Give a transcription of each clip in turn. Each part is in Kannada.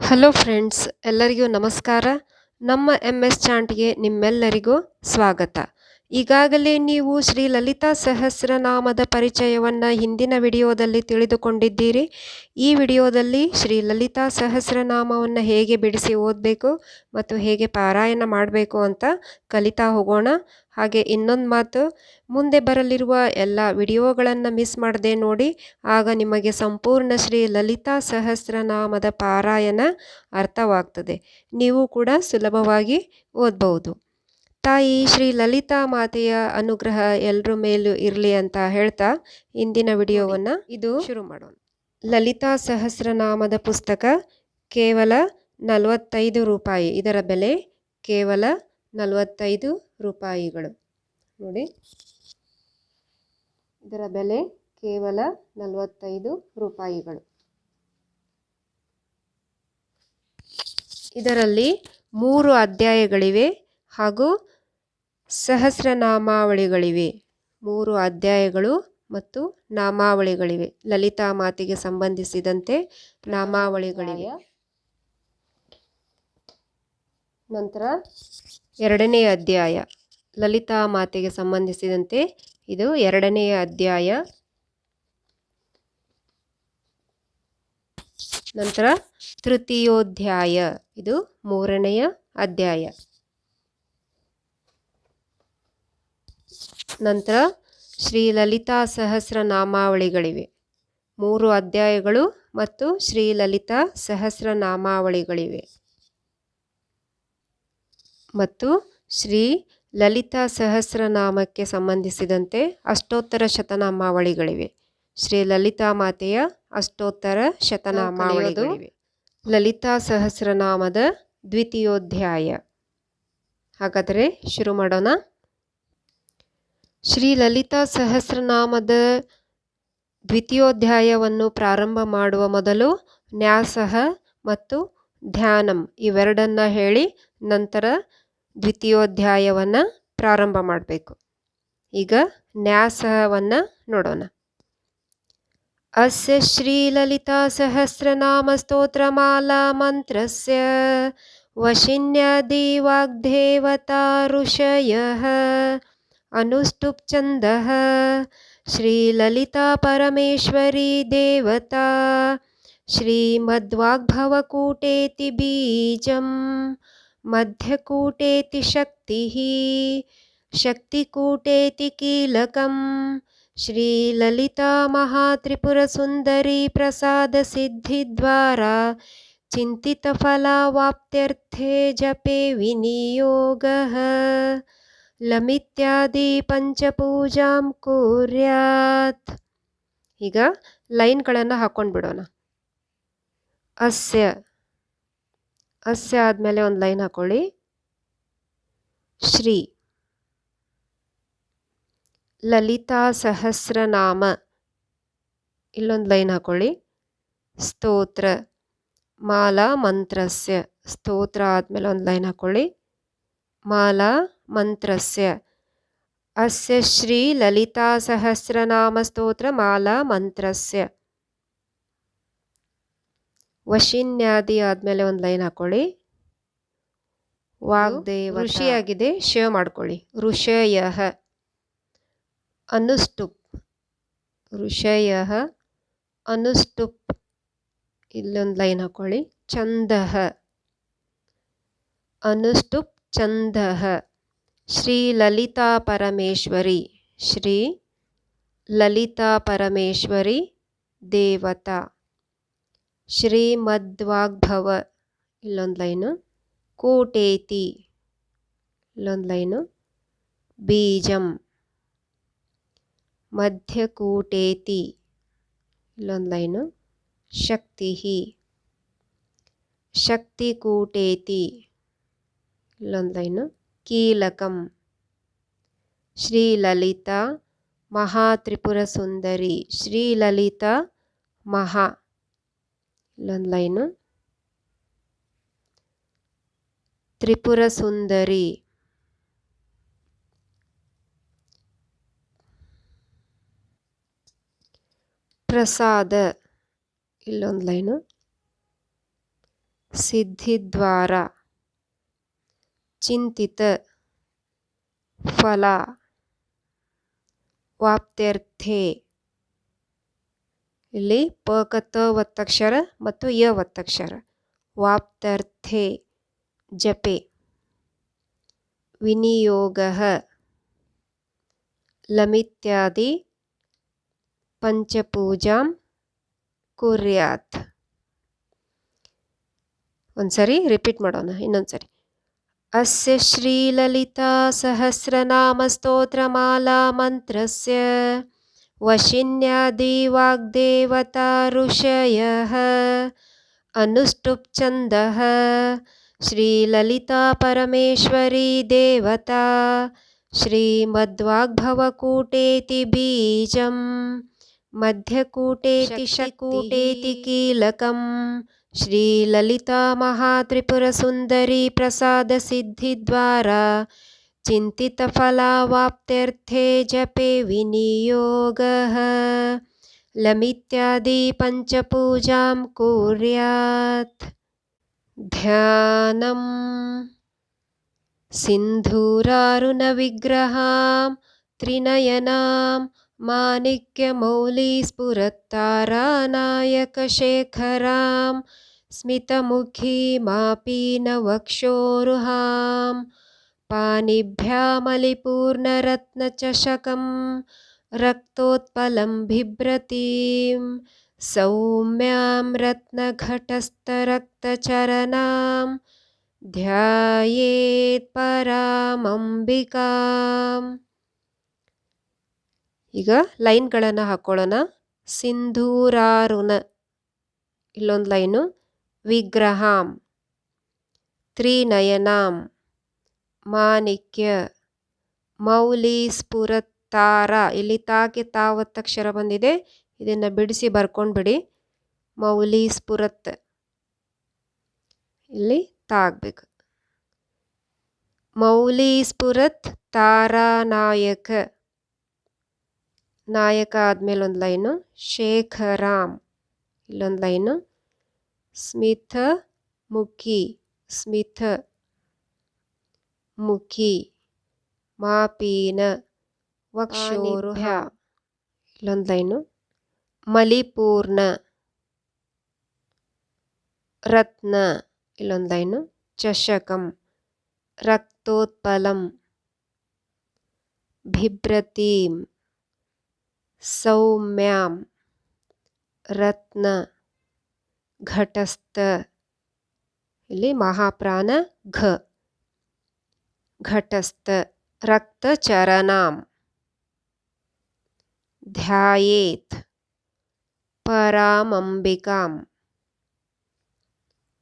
ಹಲೋ ಫ್ರೆಂಡ್ಸ್ ಎಲ್ಲರಿಗೂ ನಮಸ್ಕಾರ. ನಮ್ಮ ಎಂ ಎಸ್ ಚಾಂಟ್ಗೆ ನಿಮ್ಮೆಲ್ಲರಿಗೂ ಸ್ವಾಗತ. ಈಗಾಗಲೇ ನೀವು ಶ್ರೀ ಲಲಿತಾ ಸಹಸ್ರನಾಮದ ಪರಿಚಯವನ್ನು ಹಿಂದಿನ ವಿಡಿಯೋದಲ್ಲಿ ತಿಳಿದುಕೊಂಡಿದ್ದೀರಿ. ಈ ವಿಡಿಯೋದಲ್ಲಿ ಶ್ರೀ ಲಲಿತಾ ಸಹಸ್ರನಾಮವನ್ನು ಹೇಗೆ ಬಿಡಿಸಿ ಓದಬೇಕು ಮತ್ತು ಹೇಗೆ ಪಾರಾಯಣ ಮಾಡಬೇಕು ಅಂತ ಕಲಿತಾ ಹೋಗೋಣ. ಹಾಗೆ ಇನ್ನೊಂದು ಮಾತು, ಮುಂದೆ ಬರಲಿರುವ ಎಲ್ಲ ವಿಡಿಯೋಗಳನ್ನು ಮಿಸ್ ಮಾಡದೆ ನೋಡಿ, ಆಗ ನಿಮಗೆ ಸಂಪೂರ್ಣ ಶ್ರೀ ಲಲಿತಾ ಸಹಸ್ರನಾಮದ ಪಾರಾಯಣ ಅರ್ಥವಾಗ್ತದೆ. ನೀವು ಕೂಡ ಸುಲಭವಾಗಿ ಓದ್ಬೋದು ತಾಯಿ ಶ್ರೀ ಲಲಿತಾ ಮಾತೆಯ ಅನುಗ್ರಹ ಎಲ್ಲರ ಮೇಲೂ ಇರಲಿ ಅಂತ ಹೇಳ್ತಾ ಇಂದಿನ ವಿಡಿಯೋವನ್ನು ಇದು ಶುರು ಮಾಡೋಣ. ಲಲಿತಾ ಸಹಸ್ರನಾಮದ ಪುಸ್ತಕ ಕೇವಲ ನಲವತ್ತೈದು ರೂಪಾಯಿ. ಇದರ ಬೆಲೆ ಕೇವಲ ನಲವತ್ತೈದು ರೂಪಾಯಿಗಳು. ನೋಡಿ. ಇದರ ಬೆಲೆ ಕೇವಲ ನಲವತ್ತೈದು ರೂಪಾಯಿಗಳು. ಇದರಲ್ಲಿ ಮೂರು ಅಧ್ಯಾಯಗಳಿವೆ ಹಾಗೂ ಸಹಸ್ರನಾಮಾವಳಿಗಳಿವೆ. ಮೂರು ಅಧ್ಯಾಯಗಳು ಮತ್ತು ನಾಮಾವಳಿಗಳಿವೆ. ಲಲಿತಾ ಮಾತೆಗೆ ಸಂಬಂಧಿಸಿದಂತೆ ನಾಮಾವಳಿಗಳಿವೆ. ನಂತರ ಎರಡನೇ ಅಧ್ಯಾಯ. ಲಲಿತಾ ಮಾತೆಗೆ ಸಂಬಂಧಿಸಿದಂತೆ ಇದು ಎರಡನೆಯ ಅಧ್ಯಾಯ. ನಂತರ ತೃತೀಯೋಧ್ಯಾಯ. ಇದು ಮೂರನೆಯ ಅಧ್ಯಾಯ. ನಂತರ ಶ್ರೀ ಲಲಿತಾ ಸಹಸ್ರನಾಮಾವಳಿಗಳಿವೆ. ಮೂರು ಅಧ್ಯಾಯಗಳು ಮತ್ತು ಶ್ರೀ ಲಲಿತಾ ಸಹಸ್ರನಾಮಾವಳಿಗಳಿವೆ. ಮತ್ತು ಶ್ರೀ ಲಲಿತಾ ಸಹಸ್ರನಾಮಕ್ಕೆ ಸಂಬಂಧಿಸಿದಂತೆ ಅಷ್ಟೋತ್ತರ ಶತನಾಮಾವಳಿಗಳಿವೆ. ಶ್ರೀ ಲಲಿತಾ ಮಾತೆಯ ಅಷ್ಟೋತ್ತರ ಶತನಾಮಾವಳಿಗಳಿವೆ. ಲಲಿತಾ ಸಹಸ್ರನಾಮದ ದ್ವಿತೀಯೋಧ್ಯಾಯ. ಹಾಗಾದರೆ ಶುರು ಮಾಡೋಣ. ಶ್ರೀ ಲಲಿತಾ ಸಹಸ್ರನಾಮದ ದ್ವಿತೀಯೋಧ್ಯಾಯವನ್ನು ಪ್ರಾರಂಭ ಮಾಡುವ ಮೊದಲು ನ್ಯಾಸಹ ಮತ್ತು ಧ್ಯಾನಂ ಇವೆರಡನ್ನ ಹೇಳಿ ನಂತರ ದ್ವಿತೀಯೋಧ್ಯಾಯವನ್ನು ಪ್ರಾರಂಭ ಮಾಡಬೇಕು. ಈಗ ನ್ಯಾಸಹವನ್ನು ನೋಡೋಣ. ಅಸ್ಯ ಶ್ರೀಲಲಿತಾ ಸಹಸ್ರನಾಮ ಸ್ತೋತ್ರಮಾಲಾ ಮಂತ್ರಸ್ಯ ವಶಿನ್ಯದಿವಾಗ್ದೇವತಾ ಋಷಯಃ अनुष्टुप् छन्दः श्रीललिता परमेश्वरी देवता। श्रीमद्वाग्भवकूटेति बीजं मध्यकूटेति शक्तिः। शक्तिकूटेति कीलकं श्रीललिता महात्रिपुरसुन्दरी प्रसादसिद्धिद्वारा चिन्तितफलावाप्त्यर्थे जपे विनियोगः। ಲಮಿತ್ಯಾದಿ ಪಂಚಪೂಜಾಂ ಕುರ್ಯಾತ್. ಈಗ ಲೈನ್ಗಳನ್ನು ಹಾಕೊಂಡು ಬಿಡೋಣ. ಅಸ್ಯ. ಅಸ್ಯ ಆದಮೇಲೆ ಒಂದು ಲೈನ್ ಹಾಕೊಳ್ಳಿ. ಶ್ರೀ. ಲಲಿತಾ ಸಹಸ್ರನಾಮ. ಇಲ್ಲೊಂದು ಲೈನ್ ಹಾಕೊಳ್ಳಿ. ಸ್ತೋತ್ರ. ಮಾಲಾ ಮಂತ್ರಸ್ಯ. ಸ್ತೋತ್ರ ಆದಮೇಲೆ ಒಂದು ಲೈನ್ ಹಾಕೊಳ್ಳಿ. ಮಾಲಾ ಮಂತ್ರಸ್ಯ ಅಸ್ಯ ಶ್ರೀ ಲಲಿತಾ ಸಹಸ್ರನಾಮಸ್ತೋತ್ರ ಮಾಲಾ ಮಂತ್ರಸ್ಯ ವಶಿನ್ಯಾದಿ ಆದಮೇಲೆ ಒಂದು ಲೈನ್ ಹಾಕೊಳ್ಳಿ. ವಾಗ್ದೇವ ಋಷಿಯಾಗಿದೆ ಶಿವ ಮಾಡ್ಕೊಳ್ಳಿ. ಋಷಯ ಅನುಷ್ಟುಪ್ ಋಷಯ ಅನುಷ್ಟುಪ್ ಇಲ್ಲೊಂದು ಲೈನ್ ಹಾಕೊಳ್ಳಿ. ಚಂದಃ ಅನುಷ್ಟುಪ್ ಚಂದಃ ಶ್ರೀ ಲಲಿತಾ ಪರಮೇಶ್ವರಿ ಶ್ರೀ ಲಲಿತಾ ಪರಮೇಶ್ವರಿ ದೇವತಾ ಶ್ರೀಮದ್ವಾಗ್ಭವ ಇಲ್ಲೊಂದು ಲೈನು ಕೂಟೇತಿ ಇಲ್ಲೊಂದು ಲೈನು ಬೀಜಂ ಮಧ್ಯಕೂಟೇತಿ ಇಲ್ಲೊಂದು ಲೈನು ಶಕ್ತಿ ಶಕ್ತಿಕೂಟೇತಿ ಇಲ್ಲೊಂದು ಲೈನು ಕೀಲಕಂ ಶ್ರೀಲಲಿತಾ ಮಹಾತ್ರಿಪುರ ಸುಂದರಿ ಶ್ರೀಲಲಿತಾ ಮಹಾ ಇಲ್ಲೊಂದು ಲೈನು ತ್ರಿಪುರ ಸುಂದರಿ ಪ್ರಸಾದ ಇಲ್ಲೊಂದು ಲೈನು ಸಿದ್ಧಿದ್ವಾರ ಚಿಂತಿತ ಫಲ ವಾಪ್ತ್ಯರ್ಥೆ. ಇಲ್ಲಿ ಪಕತ ಒತ್ತಕ್ಷರ ಮತ್ತು ಯ ಒತ್ತಕ್ಷರ ವಾಪ್ತರ್ಥೆ ಜಪೆ. ವಿನಿಯೋಗ ಲಮಿತ್ಯಾದಿ ಪಂಚಪೂಜಾಂ ಕುರ್ಯಾತ್. ಒಂದ್ಸರಿ ರಿಪೀಟ್ ಮಾಡೋಣ, ಇನ್ನೊಂದ್ಸರಿ. अस्य श्रीललितासहस्रनामस्तोत्रमाला मन्त्रस्य वशिन्यादिवाग्देवता ऋषयः अनुष्टुप्छन्दः श्रीललिता परमेश्वरी देवता श्रीमद्वाग्भवकूटेति बीजं मध्यकूटेति शकूटेति कीलकम् श्रीललिता महात्रिपुरसुन्दरी प्रसादसिद्धिद्वारा चिन्तितफलावाप्त्यर्थे जपे विनियोगः लमित्यादि पञ्चपूजां कुर्यात् ध्यानं सिन्धूरारुणविग्रहां त्रिनयनां माणिक्यमौलिस्फुरत्तारानायकशेखरां स्मितमुखीमापीनवक्षोरुहां पाणिभ्यामलिपूर्णरत्नचषकं रक्तोत्पलं बिभ्रतीं सौम्यां रत्नघटस्थरक्तचरणां ಧ್ಯಾಯೇತ್ ಪರಾಮಂಬಿಕಾಂ ಈಗ ಲೈನ್ಗಳನ್ನು ಹಾಕೊಳ್ಳೋಣ ಸಿಂಧೂರಾರುಣ ಇಲ್ಲೊಂದು ಲೈನು ವಿಗ್ರಹಾಂ ತ್ರಿನಯನಾಂ ಮಾಣಿಕ್ಯ ಮೌಲಿ ಸ್ಫುರತ್ತಾರ ಇಲ್ಲಿ ತಾಕೆ ತಾವತ್ತಕ್ಷರ ಬಂದಿದೆ. ಇದನ್ನು ಬಿಡಿಸಿ ಬರ್ಕೊಂಡ್ಬಿಡಿ. ಮೌಲಿ ಸ್ಫುರತ್ ಇಲ್ಲಿ ತಾಗ್ಬೇಕು. ಮೌಲಿ ಸ್ಫುರತ್ ತಾರಾನಾಯಕ. ನಾಯಕ ಆದಮೇಲೆ ಒಂದು ಲೈನು. ಶೇಖರಾಮ್ ಇಲ್ಲೊಂದು ಲೈನು. ಸ್ಮಿಥ ಮುಖಿ ಸ್ಮಿಥ ಮುಖಿ ಮಾಪೀನ ವಕ್ಷೋರುಹ ಇಲ್ಲೊಂದು ಲೈನು ಮಲಿಪೂರ್ಣ ರತ್ನ ಇಲ್ಲೊಂದು ಲೈನು ಚಷಕಂ ರಕ್ತೋತ್ಪಲಂ ಬಿಭ್ರತೀಂ ಸೌಮ್ಯಾಂ ರತ್ನ ಘಟಸ್ಥ ಇಲ್ಲಿ ಮಹಾಪ್ರಾಣ ಘ ಘಟಸ್ಥ ರಕ್ತಚರಣಾಂ ಧ್ಯಾಯೇತ್ ಪರಾಮಂಬಿಕಾಂ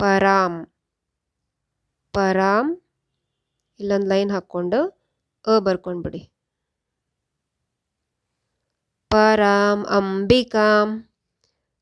ಪರಾಂ ಪರಾಂ ಇಲ್ಲೊಂದು ಲೈನ್ ಹಾಕ್ಕೊಂಡು ಅ ಬರ್ಕೊಂಡ್ಬಿಡಿ ಪರಾಂ ಅಂಬಿಕಾಂ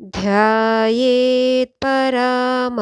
ध्यायेत् परामम्बिकाम्।